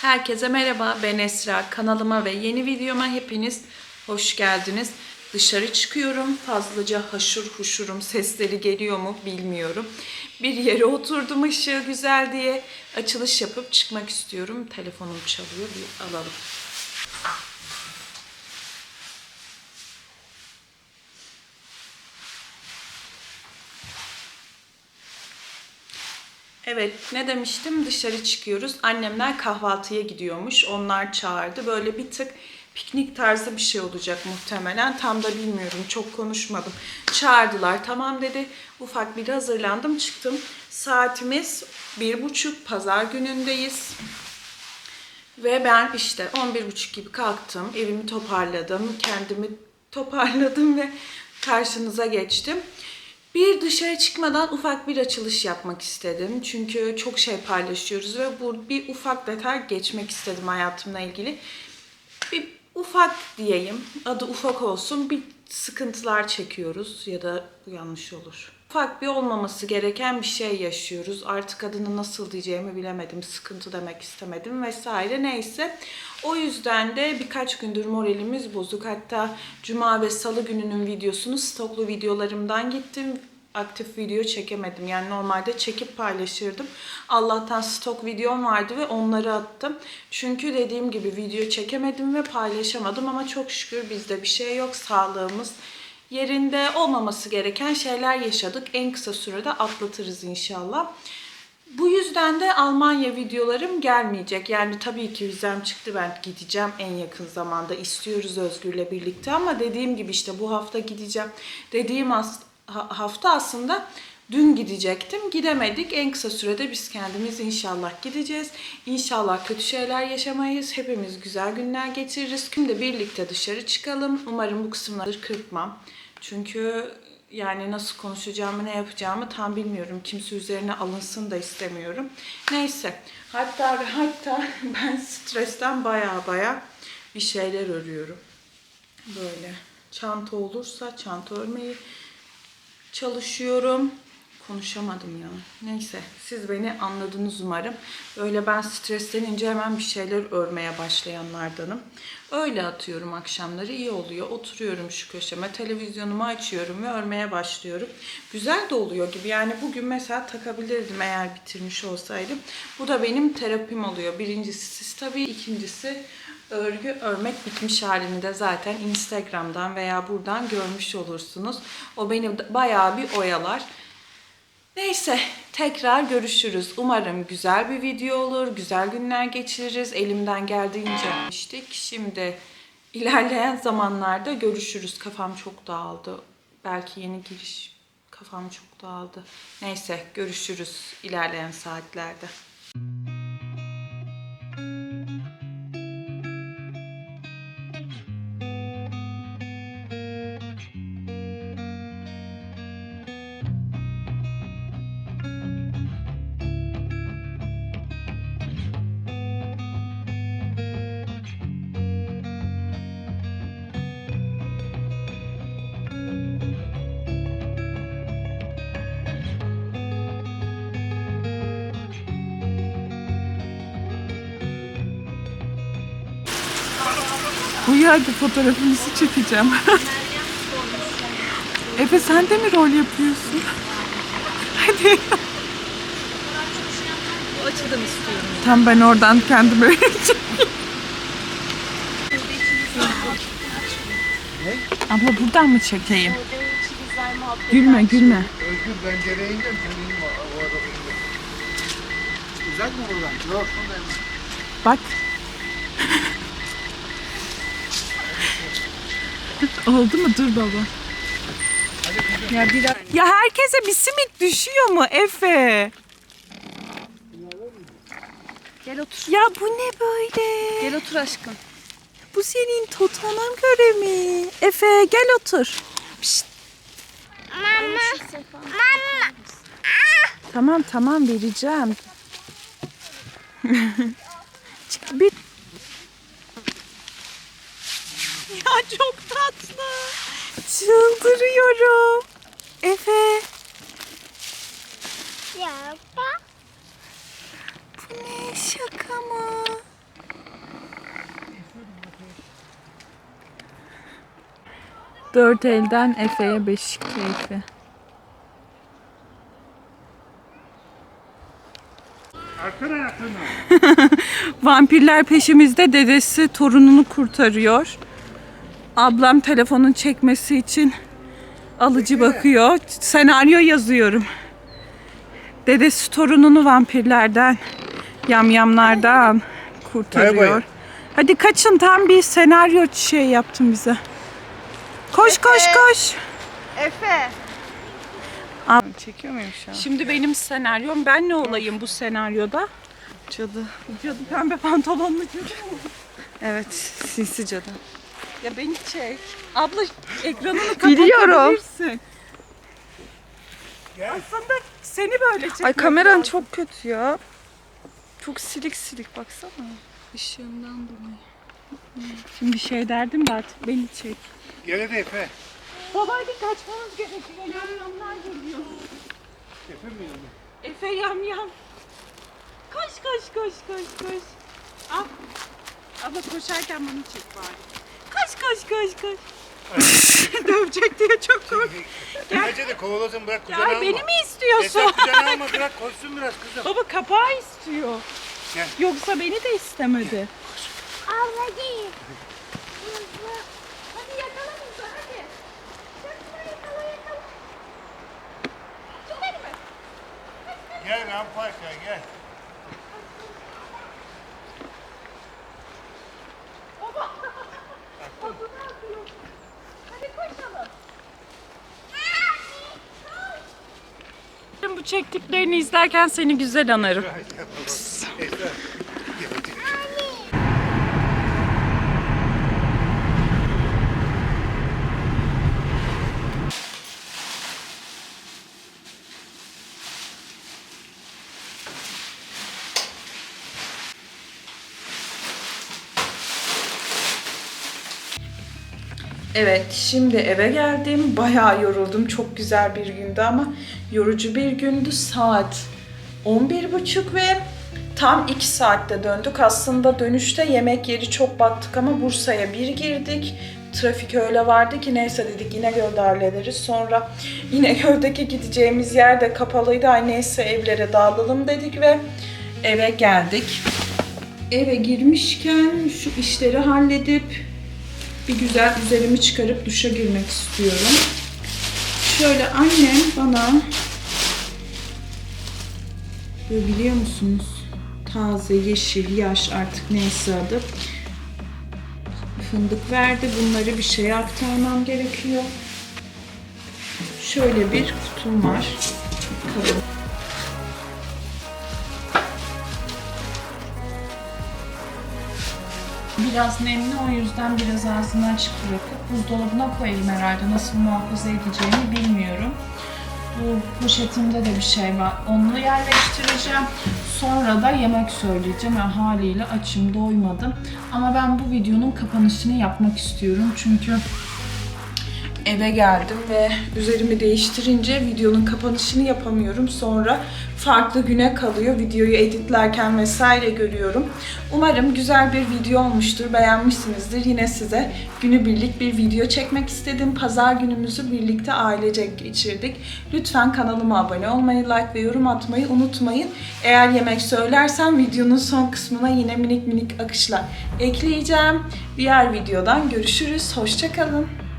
Herkese merhaba, ben Esra. Kanalıma ve yeni videoma hepiniz hoş geldiniz. Dışarı çıkıyorum. Fazlaca haşır huşurum sesleri geliyor mu bilmiyorum. Bir yere oturdum ışığı güzel diye açılış yapıp çıkmak istiyorum. Telefonum çalıyor, bir alalım. Evet, ne demiştim? Dışarı çıkıyoruz. Annemler kahvaltıya gidiyormuş. Onlar çağırdı. Böyle bir tık piknik tarzı bir şey olacak muhtemelen. Tam da bilmiyorum. Çok konuşmadım. Çağırdılar. Tamam dedi. Ufak bir hazırlandım. Çıktım. Saatimiz bir buçuk. Pazar günündeyiz. Ve ben işte 11.30 gibi kalktım. Evimi toparladım. Kendimi toparladım ve karşınıza geçtim. Bir dışarı çıkmadan ufak bir açılış yapmak istedim. Çünkü çok şey paylaşıyoruz ve bu bir ufak detay geçmek istedim hayatımla ilgili. Bir ufak diyeyim, adı ufak olsun bir sıkıntılar çekiyoruz ya da yanlış olur. Ufak bir olmaması gereken bir şey yaşıyoruz. Artık adını nasıl diyeceğimi bilemedim. Sıkıntı demek istemedim vesaire. Neyse. O yüzden de birkaç gündür moralimiz bozuk. Hatta cuma ve salı gününün videosunu stoklu videolarımdan gittim aktif video çekemedim. Yani normalde çekip paylaşırdım. Allah'tan stok videom vardı ve onları attım. Çünkü dediğim gibi video çekemedim ve paylaşamadım ama çok şükür bizde bir şey yok. Sağlığımız yerinde olmaması gereken şeyler yaşadık. En kısa sürede atlatırız inşallah. Bu yüzden de Almanya videolarım gelmeyecek. Yani tabii ki vizem çıktı ben gideceğim en yakın zamanda. istiyoruz Özgür'le birlikte ama dediğim gibi işte bu hafta gideceğim. Dediğim hafta aslında dün gidecektim. Gidemedik. En kısa sürede biz kendimiz inşallah gideceğiz. İnşallah kötü şeyler yaşamayız. Hepimiz güzel günler geçiririz. Şimdi birlikte dışarı çıkalım. Umarım bu kısımları kırpmam. Çünkü yani nasıl konuşacağımı, ne yapacağımı tam bilmiyorum. Kimse üzerine alınsın da istemiyorum. Neyse. Hatta hatta ben stresten baya baya bir şeyler örüyorum. Böyle. Çanta olursa çanta örmeyi çalışıyorum. Konuşamadım ya. Neyse siz beni anladınız umarım. Böyle ben streslenince hemen bir şeyler örmeye başlayanlardanım. Öyle atıyorum akşamları iyi oluyor. Oturuyorum şu köşeme televizyonumu açıyorum ve örmeye başlıyorum. Güzel de oluyor gibi. Yani bugün mesela takabilirdim eğer bitirmiş olsaydım. Bu da benim terapim oluyor. Birincisi siz tabii. ikincisi örgü örmek bitmiş halini de zaten Instagram'dan veya buradan görmüş olursunuz. O beni bayağı bir oyalar. Neyse tekrar görüşürüz. Umarım güzel bir video olur, güzel günler geçiririz. Elimden geldiğince iştik. Şimdi ilerleyen zamanlarda görüşürüz. Kafam çok dağıldı. Belki yeni giriş kafam çok dağıldı. Neyse görüşürüz ilerleyen saatlerde. Uyu hadi fotoğrafınızı çekeceğim. Efe sen de mi rol yapıyorsun? Hadi. Bu açıdan istiyorum. Tam ben oradan kendimi çekeyim. Abla buradan mı çekeyim? Gülme gülme. Özgür pencereye indir, sen inme o arabada. Uzak mı buradan? Yok. Bak. Oldu mu? Dur baba. Ya bir. Ya herkese bir simit düşüyor mu Efe? Gel otur. Ya bu ne böyle? Gel otur aşkım. Bu senin totanam göre mi? Efe gel otur. Pişt. Tamam tamam vereceğim. Çık bir. çok tatlı. Çıldırıyorum. Efe. Şaka. Bu ne şaka mı? Dört elden Efe'ye beşik keyfi. Vampirler peşimizde dedesi torununu kurtarıyor. Ablam telefonun çekmesi için alıcı bakıyor. Senaryo yazıyorum. Dedesi torununu vampirlerden, yamyamlardan kurtarıyor. Hadi kaçın tam bir senaryo şey yaptın bize. Koş koş koş. Efe. Çekiyor muyum şu an? Şimdi benim senaryom ben ne olayım bu senaryoda? Cadı. Cadı pembe pantolonlu çocuk. Evet, sinsi cadı. Ya beni çek. Abla ekranını Biliyorum. kapatabilirsin. Aslında seni böyle çekmek Ay kameran lazım. çok kötü ya. Çok silik silik baksana. Işığından dolayı. Şimdi bir şey derdim de artık beni çek. Gel hadi Efe. Baba hadi kaçmamız gerekiyor. Yamyamlar geliyor. Efe mi yandı? Efe yamyam. Koş koş koş koş koş. Al. Abla koşarken beni çek bari. Koş koş koş. Dövecek diye çok korktum. Bence de kovalasın bırak kucağına Ya alma. beni mi istiyorsun? Efe kucağına alma bırak koşsun biraz kızım. Baba kapağı istiyor. Gel. Yoksa beni de istemedi. Hadi yakala bizi hadi. Çabuk yakala yakala. Çok elime. Gel Ramparka gel. Bu çektiklerini izlerken seni güzel anarım. Efe. Evet, şimdi eve geldim. Bayağı yoruldum. Çok güzel bir gündü ama yorucu bir gündü. Saat 11.30 ve tam 2 saatte döndük. Aslında dönüşte yemek yeri çok baktık ama Bursa'ya bir girdik. Trafik öyle vardı ki neyse dedik İnegöl'de hallederiz. Sonra İnegöl'deki gideceğimiz yer de kapalıydı. Ay neyse evlere dağılalım dedik ve eve geldik. Eve girmişken şu işleri halledip bir güzel üzerimi çıkarıp duşa girmek istiyorum. Şöyle annem bana böyle biliyor musunuz? Taze, yeşil, yaş artık neyse adı. Fındık verdi. Bunları bir şeye aktarmam gerekiyor. Şöyle bir kutum var. Bakalım. Biraz nemli o yüzden biraz ağzını açık bırakıp buzdolabına koyayım herhalde. Nasıl muhafaza edeceğimi bilmiyorum. Bu poşetimde de bir şey var. Onu yerleştireceğim. Sonra da yemek söyleyeceğim. Yani haliyle açım doymadım. Ama ben bu videonun kapanışını yapmak istiyorum. Çünkü eve geldim ve üzerimi değiştirince videonun kapanışını yapamıyorum. Sonra farklı güne kalıyor. Videoyu editlerken vesaire görüyorum. Umarım güzel bir video olmuştur. Beğenmişsinizdir. Yine size günübirlik bir video çekmek istedim. Pazar günümüzü birlikte ailecek geçirdik. Lütfen kanalıma abone olmayı, like ve yorum atmayı unutmayın. Eğer yemek söylersem videonun son kısmına yine minik minik akışlar ekleyeceğim. Diğer videodan görüşürüz. Hoşçakalın.